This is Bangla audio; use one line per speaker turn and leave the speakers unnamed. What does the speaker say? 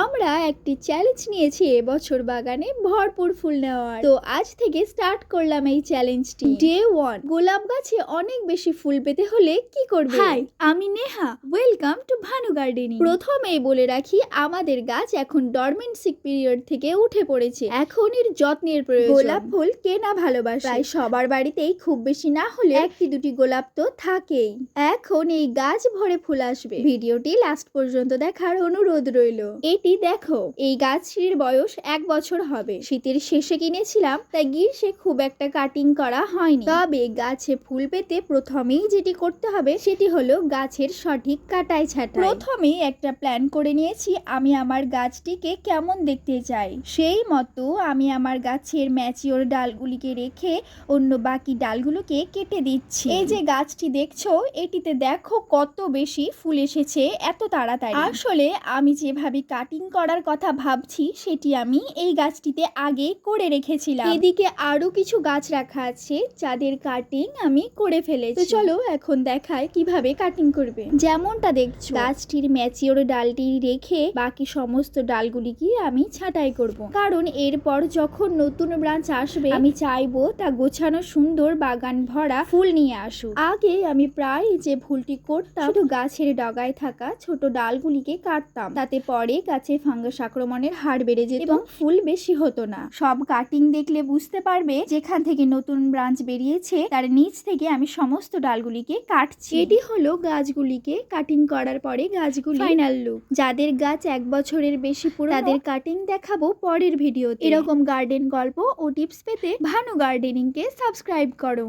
আমরা একটি চ্যালেঞ্জ নিয়েছি এবছর বাগানে ভরপুর ফুল নেওয়ার। তো আজ থেকে স্টার্ট করলাম এই চ্যালেঞ্জটি ডে ওয়ান গোলাপ গাছে অনেক বেশি ফুল পেতে হলে কি করবে? হাই আমি Neha. Welcome to Bhanu gardening প্রথমেই বলে রাখি আমাদের গাছ এখন ডরমেন্সিক পিরিয়ড থেকে উঠে পড়েছে। এখন এর যত্নের প্রয়োজন। গোলাপ ফুল কে না ভালোবাসে? প্রায় সবার বাড়িতেই খুব বেশি না হলে একটি দুটি গোলাপ তো থাকেই। এখন এই গাছ ভরে ফুল আসবে। ভিডিওটি লাস্ট পর্যন্ত দেখার অনুরোধ রইল। এটি দেখো, এই গাছটির বয়স এক বছর হবে। শীতের শেষে কিনেছিলাম, তাই গ্রীষ্মে খুব একটা কাটিং করা হয়নি। তবে গাছে ফুল পেতে প্রথমেই যেটি করতে হবে, সেটি হলো গাছের সঠিক কাটাই ছাঁটাই। প্রথমেই একটা প্ল্যান করে নিয়েছি, আমি আমার গাছটিকে কেমন দেখতে চাই। সেই মতো আমি আমার গাছের ম্যাচিওর ডালগুলিকে রেখে অন্য বাকি ডালগুলোকে কেটে দিচ্ছি। এই যে গাছটি দেখছ, এটিতে দেখো কত বেশি ফুল এসেছে, এত তাড়াতাড়ি। আসলে আমি যেভাবে কাটিং করার কথা ভাবছি, সেটি আমি এই গাছটিতে আগে করে রেখেছিলাম। এদিকে আরও কিছু গাছ রাখা আছে, যাদের কাটিং আমি করে ফেলেছি। তো চলো এখন দেখায় কীভাবে কাটিং করবে। যেমনটা দেখছ, গাছটির ম্যাচিওর ডালটি রেখে বাকি সমস্ত ডালগুলিকে আমি ছাঁটাই করব। কারণ এরপর যখন নতুন ব্রাঞ্চ আসবে, আমি চাইব তা গোছানো সুন্দর বাগান ভরা ফুল নিয়ে আসুক। আগে আমি প্রায় যে ভুলটি করতাম, শুধু গাছের ডগায় থাকা ছোট ডালগুলিকে কাটতাম। তাতে পরে গাছে ফাঙ্গাস আক্রমণের হার বেড়ে যেত এবং ফুল বেশি হতো না। সব কাটিং দেখলে বুঝতে পারবে যেখান থেকে নতুন ব্রাঞ্চ বেরিয়েছে, তার নিচ থেকে আমি সমস্ত ডালগুলিকে কাটছি। এটি হলো গাছগুলিকে কাটিং করার পরে গাছগুলি ফাইনাল লুক। যাদের গাছ এক বছরের বেশি পুরো তাদের কাটিং দেখাবো পরের ভিডিওতে। এরকম গার্ডেন গল্প ও টিপস পেতে ভানু গার্ডেনিং কে সাবস্ক্রাইব করো।